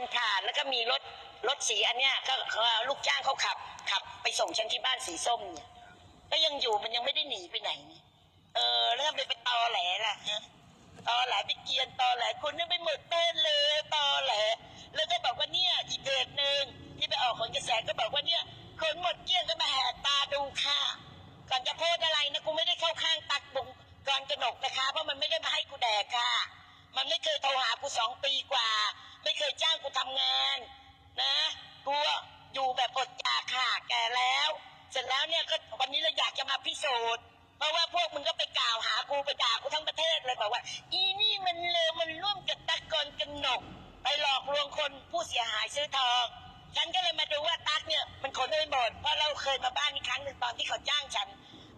นผ่านแล้วก็มีรถรถสีอันเนี้ยก็ลูกจ้างเขาขับขับ ไปส่งฉันที่บ้านสีส้มเนี่ยก็ยังอยู่มันยังไม่ได้หนีไปไหนนี่เออ แล้วทำไมไปตอแหลล่ะฮะตอแหลไปเกียนตอแหลคุณนี่ไปหมดเต้นเลยตอแหล แล้วก็บอกว่าเนี่ยอีกเพจหนึ่งที่ไปออกคนกระแสก็บอกว่าเนี่ยคนหมดเกี้ยงก็มาแหกตาดูค่ะ ก่อนจะโพสอะไรนะกูไม่ได้เข้าข้างตักบุงก่อนกระหนกนะคะ เพราะมันไม่ได้มาให้กูแดกค่ะ มันไม่เคยโทรหากูสองปีกว่า ไม่เคยจ้างกูทำงาน นะกูอยู่แบบอดอยากค่ะแก่แล้ว เสร็จแล้วเนี่ยก็วันนี้เราอยากจะมาพิสูจน์เพราะว่าพวกมึงก็ไปกล่าวหากูไปด่ากูทั้งประเทศเลยบอกว่า อีนี่มันเลวมันร่วมกับตะกอนกระหนก ไปหลอกลวงคนผู้เสียหายซื้อทองฉันก็เลยมาดูว่าตั๊กเนี่ยมันขนเงินหมดเพราะเราเคยมาบ้านนี้ครั้งหนึ่งตอนที่เขาจ้างฉัน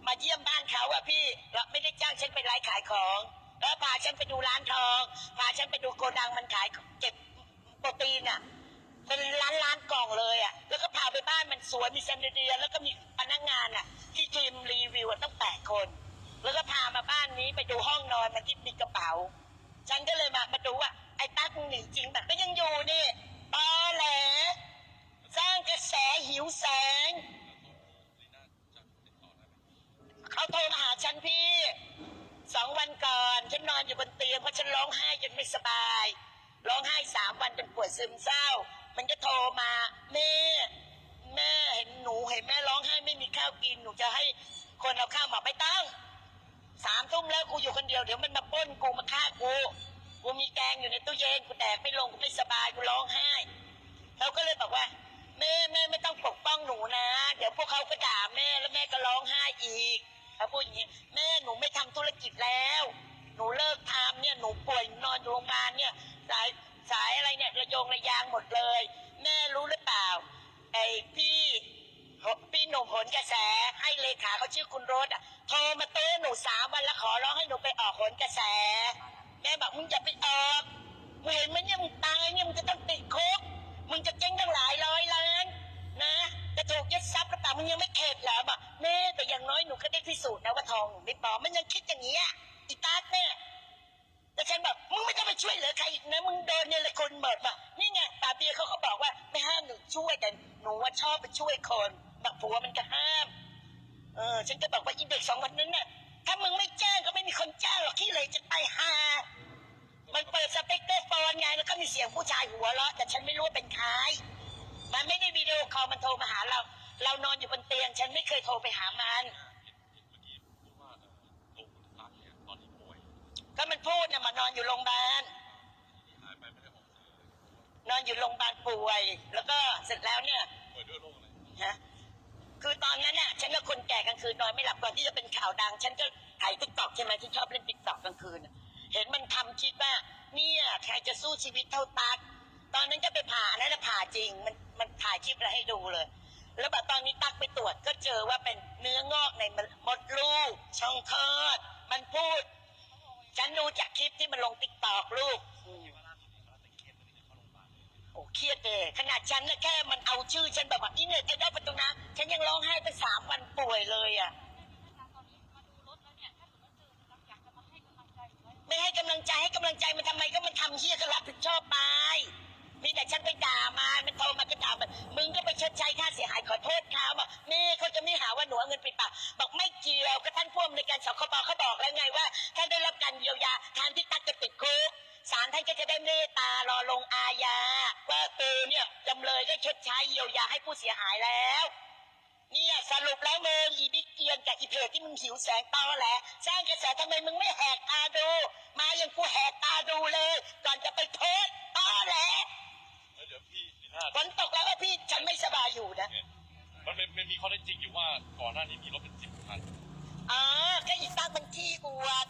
มาเยี่ยมบ้านเขาอะพี่แล้วไม่ได้จ้างฉันไปไลฟ์ขายของ แล้วพาฉันไปดูร้านทอง พาฉันไปดูโกดังมันขาย วยมีแซนเดียแล้วก็มีพนักงานอะที่ทีมรีวิวอะต้องแปดคน แล้วก็พามาบ้านนี้ไปดูห้องนอนมันที่มีกระเป๋า ฉันก็เลยมามาดูว่าไอ้ตั๊กมึงหนีจริงแบบก็ยังอยู่นี่ตอแหลสร้างกระแสหิวแสงเขาโทรมาหาฉันพี่สองวันก่อน ฉันนอนอยู่บนเตียงเพราะฉันร้องไห้จนไม่สบาย ร้องไห้สามวันจนปวดซึมเศร้า มันก็โทรมาแม่ กูมีแกงอยู่ในตู้เย็นกูแดกไม่ลงกูไม่สบายกูร้องไห้เขาก็เลยบอกว่าแม่แม่ไม่ต้องปกป้องหนูนะ เดี๋ยวพวกเขาก็ด่าแม่แล้วแม่ก็ร้องไห้อีกเขาพูดอย่างนี้แม่หนูไม่ทำธุรกิจแล้ว หนูเลิกทำเนี่ยหนูป่วยนอนโรงพยาบาลเนี่ยสายสายอะไรเนี่ยระโยงระยางหมดเลย แม่รู้หรือเปล่าไอ้พี่พี่หนุ่มผลกระแสให้เลขาเขาชื่อคุณโรสอะโทรมาเตือนหนูสามวันแล้วขอร้องให้หนูไปออกผลกระแส แม่บอกมึงอย่าไปออกมึงเห็นไหมเนี่ยมึงตายเนี่ยมึงจะต้องติดคุกมึงจะเจ๊งตั้งหลายร้อยล้านนะจะถูกยึดทรัพย์หรือเปล่ามึงยังไม่เข็ดเหรอบอกแม่แต่อย่างน้อยหนูก็ได้พิสูจน์นะว่าทองหนูไม่ปลอมมันยังคิดอย่างนี้อีตาสเนี่ยแต่ฉันบอกมึงไม่ต้องไปช่วยเหลือใครอีกนะมึงโดนเนี่ยละคนหมดบอกนี่ไงตาเบียเขาก็บอกว่าไม่ห้ามหนูช่วยแต่หนูว่าชอบไปช่วยคนบอกผัวมันก็ห้ามเออฉันก็บอกว่าอีเด็กสองคนนั้นน่ะถ้ามึงไม่แจ้งก็ไม่มีคนแจ้งหรอกที่เลยจะตายห่า มันเปิดสเปกเตอร์โฟนไงแล้วก็มีเสียงผู้ชายหัวเราะแต่ฉันไม่รู้ว่าเป็นใครมันไม่ได้วิดีโอคอลมันโทรมาหาเรา เรานอนอยู่บนเตียง ฉันไม่เคยโทรไปหามันเมื่อกี้พูดว่าเอ่อตัวคุณตั๊กเนี่ยตอนที่ป่วยก็มันพูดนะมานอนอยู่โรงพยาบาลนอนอยู่โรงพยาบาลป่วย แล้วก็เสร็จแล้วเนี่ยป่วยด้วยโรคอะไรฮะคือตอนนั้นน่ะ ฉันก็คนแก่กลางคืนนอนไม่หลับก่อนที่จะเป็นข่าวดัง ฉันก็ถ่ายติ๊กต็อกใช่ไหมที่ชอบเล่นติ๊กต็อกกลางคืนะ เห็นมันทำคิดว่าเนี่ยใครจะสู้ชีวิตเท่าตั๊กตอนนั้นก็ไปผ่าอันนั้นนะผ่าจริง มันมันถ่ายคลิปอะไรให้ดูเลย แล้วแบบตอนนี้ตักไปตรวจก็เจอว่าเป็นเนื้องอกในมดลูก ช่องคลอด มันพูด ฉันดูจากคลิปที่มันลงติ๊กตอกลูกโอ้เครียดเลยขนาดฉันน่ะแค่มันเอาชื่อฉันแบบว่าอีเน็ตไอดอลประตูน้ำฉันยังร้องไห้ไปสามวันป่วยเลยอะ ไม่ให้กำลังใจให้กำลังใจ มันทำไมก็มันทำเฮี้ยก็รับผิดชอบไป มีแต่ฉันไปด่ามามันโทรมาก็ด่ามันมึงก็ไปชดใช้ค่าเสียหายขอโทษเขาบอกนี่เขาจะไม่หาว่าหนูเอาเงินไปปากบอกไม่เกี่ยวก็ท่านผู้อำนการสคบเขาบอกแล้วไงว่าท่านได้รับการเยียวยาทานที่ตักจะติดคุกศาลท่านก็จะได้เมตตารอลงอาญาว่าเออเนี่ยจำเลยได้ชดใช้เยียวยาให้ผู้เสียหายแล้ว เนี่ยสรุปแล้วมึงอีบิ กเกียนกับอีเพจที่มึงหิวแสงตอแหละสร้างกระแสทำไมมึงไม่แหกตาดู มาอย่างกูแหกตาดูเลย ก่อนจะไปโพสต์ตอแหละแล้วเดี๋ยวพี่ลีน่าฝนตกแล้วว่าพี่ฉันไม่สบายอยู่นะ เนี่ยมันเป็นมันมีข้อเท็จจริงอยู่ว่าก่อนหน้านี้มีรถเป็นสิบคัน อ๋อก็อีตั้งมันขี้อวด